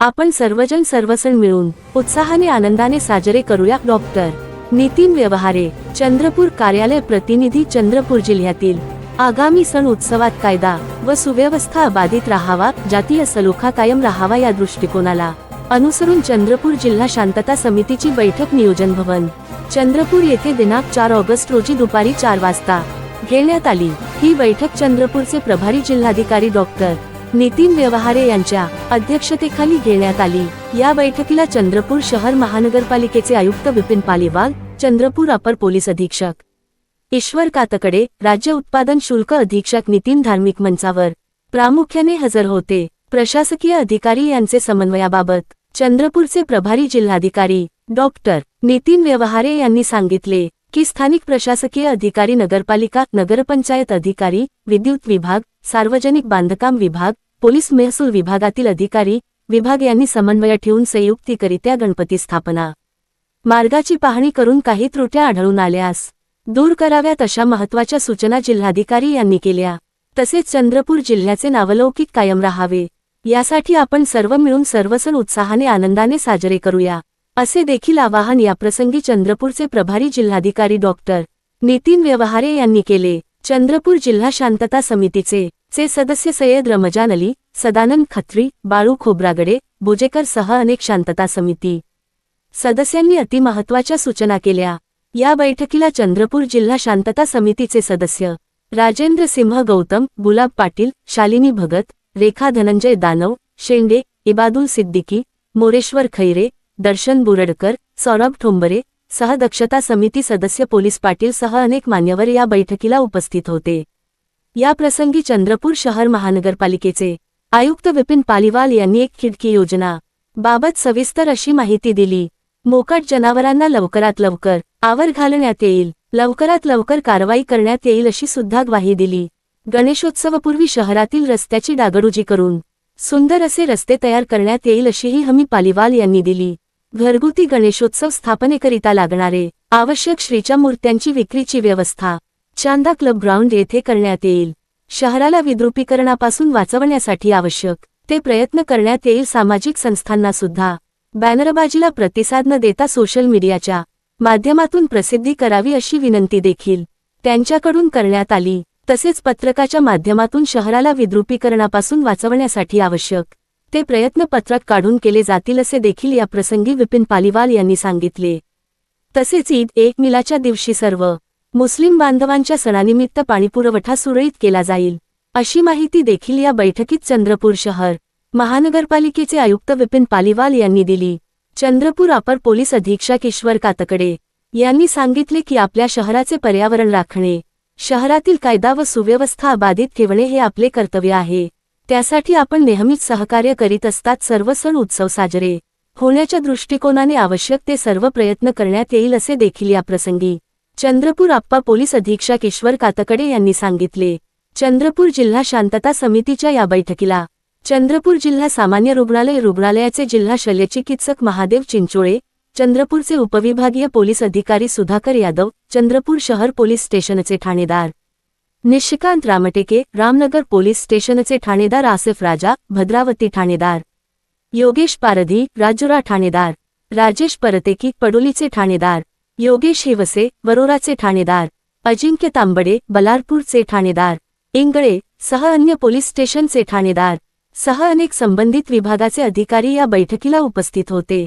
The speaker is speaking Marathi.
आपण सर्वजण सर्वसण मिळून उत्साहाने आनंदाने साजरे करूया डॉक्टर. नितीन व्यवहारे चंद्रपूर कार्यालय प्रतिनिधी चंद्रपूर जिल्ह्यातील आगामी सण उत्सवात कायदा व सुव्यवस्था अबाधित राहावा जातीय सलोखा कायम राहावा या दृष्टिकोनाला अनुसरून चंद्रपूर जिल्हा शांतता समितीची बैठक नियोजन भवन. चंद्रपूर येथे दिनांक चार ऑगस्ट रोजी दुपारी चार वाजता घेण्यात आली. ही बैठक चंद्रपूरचे प्रभारी जिल्हाधिकारी डॉक्टर नितीन व्यवहारे यांच्या अध्यक्षतेखाली घेण्यात आली. या बैठकीला चंद्रपूर शहर महानगरपालिकेचे आयुक्त विपिन पालिवाल चंद्रपूर अपर पोलीस अधीक्षक ईश्वर कातकडे राज्य उत्पादन शुल्क अधीक्षक नितीन धार्मिक मंचावर प्रामुख्याने हजर होते. प्रशासकीय अधिकारी यांचे समन्वयाबाबत चंद्रपूरचे प्रभारी जिल्हाधिकारी डॉक्टर नितीन व्यवहारे यांनी सांगितले की स्थानिक प्रशासकीय अधिकारी नगरपालिका नगरपंचायत अधिकारी विद्युत विभाग सार्वजनिक बांधकाम विभाग पोलीस महसूल विभागातील अधिकारी विभाग यांनी समन्वय ठेवून संयुक्तिकरित्या गणपती स्थापना. मार्गाची पाहणी करून काही त्रुट्या आढळून आल्यास दूर कराव्यात अशा महत्त्वाच्या सूचना जिल्हाधिकारी यांनी केल्या. तसेच चंद्रपूर जिल्ह्याचे नावलौकिक कायम राहावे. यासाठी आपण सर्व मिळून सर्वसण उत्साहाने आनंदाने साजरे करूया असे देखील आवाहन याप्रसंगी चंद्रपूरचे प्रभारी जिल्हाधिकारी डॉक्टर नितीन व्यवहारे यांनी केले. चंद्रपूर जिल्हा शांतता समितीचे चे सदस्य सय्यद रमजान अली सदानंद खत्री बाळू खोब्रागडे बोजेकर सह अनेक शांतता समिती. सदस्यांनी अतिमहत्वाच्या सूचना केल्या. या बैठकीला चंद्रपूर जिल्हा शांतता समितीचे सदस्य राजेंद्र सिंह गौतम गुलाब पाटील शालिनी भगत रेखा धनंजय दानव शेंडे इबादुल सिद्दीकी मोरेश्वर खैरे दर्शन बुरडकर सौरभ ठोंबरे सह दक्षता समिती सदस्य पोलीस पाटील सह अनेक मान्यवर या बैठकीला उपस्थित होते. या प्रसंगी चंद्रपूर शहर महानगरपालिकेचे आयुक्त विपिन पालिवाल यांनी एक खिडकी योजना बाबत सविस्तर अशी माहिती दिली. मोकाट जनावरांना लवकरात लवकर आवर घालण्यात येईल. लवकरात लवकर कारवाई करण्यात येईल अशी सुद्धा ग्वाही दिली. गणेशोत्सवपूर्वी शहरातील रस्त्याची डागडुजी करून सुंदर असे रस्ते तयार करण्यात येईल अशीही हमी पालिवाल यांनी दिली. घरगुती गणेशोत्सव स्थापनेकरिता लागणारे आवश्यक श्रीच्या मूर्त्यांची विक्रीची व्यवस्था चांदा क्लब ग्राउंड येथे करण्यात येईल. शहराला विद्रुपीकरणापासून वाचवण्यासाठी आवश्यक ते प्रयत्न करण्यात येईल सामाजिक संस्थांना सुद्धा बॅनरबाजीला प्रतिसाद न देता सोशल मीडियाच्या माध्यमातून प्रसिद्धी करावी अशी विनंती देखील त्यांच्याकडून करण्यात आली. तसेच पत्रकाच्या माध्यमातून शहराला विद्रुपीकरणापासून वाचवण्यासाठी आवश्यक ते प्रयत्न पत्रक काढून केले जातील असे देखील या प्रसंगी विपिन पालिवाल यांनी सांगितले. तसेच ईद एक मिलाच्या दिवशी सर्व मुस्लिम बांधवांच्या सणानिमित्त पाणीपुरवठा सुरळीत केला जाईल अशी माहिती देखील या बैठकीत चंद्रपूर शहर महानगरपालिकेचे आयुक्त विपिन पालिवाल यांनी दिली. चंद्रपूर अपर पोलीस अधीक्षक ईश्वर कातकडे यांनी सांगितले की आपल्या शहराचे पर्यावरण राखणे शहरातील कायदा व सुव्यवस्था अबाधित ठेवणे हे आपले कर्तव्य आहे. त्यासाठी आपण नेहमीच सहकार्य करीत असतात सर्व सण उत्सव साजरे होण्याच्या दृष्टिकोनाने आवश्यक ते सर्व प्रयत्न करण्यात येईल असे देखील या प्रसंगी चंद्रपूर आप्पा पोलीस अधीक्षक ईश्वर कातकडे यांनी सांगितले चंद्रपूर जिल्हा शांतता समितीच्या या बैठकीला चंद्रपूर जिल्हा सामान्य रुग्णालय रुग्णालयाचे जिल्हा शल्यचिकित्सक महादेव चिंचोळे चंद्रपूरचे उपविभागीय पोलीस अधिकारी सुधाकर यादव चंद्रपूर शहर पोलीस स्टेशनचे ठाणेदार निशिकांत रामटेके रामनगर पोलीस स्टेशनचे ठाणेदार आसिफ राजा भद्रावती ठाणेदार योगेश पारधी राजुरा ठाणेदार राजेश परतेकी पडोलीचे ठाणेदार योगेश हेवसे वरोराचे ठाणेदार अजिंक्य तांबडे बलारपूरचे ठाणेदार इंगळे सह अन्य पोलीस स्टेशनचे ठाणेदार सह अनेक संबंधित विभागाचे अधिकारी या बैठकीला उपस्थित होते.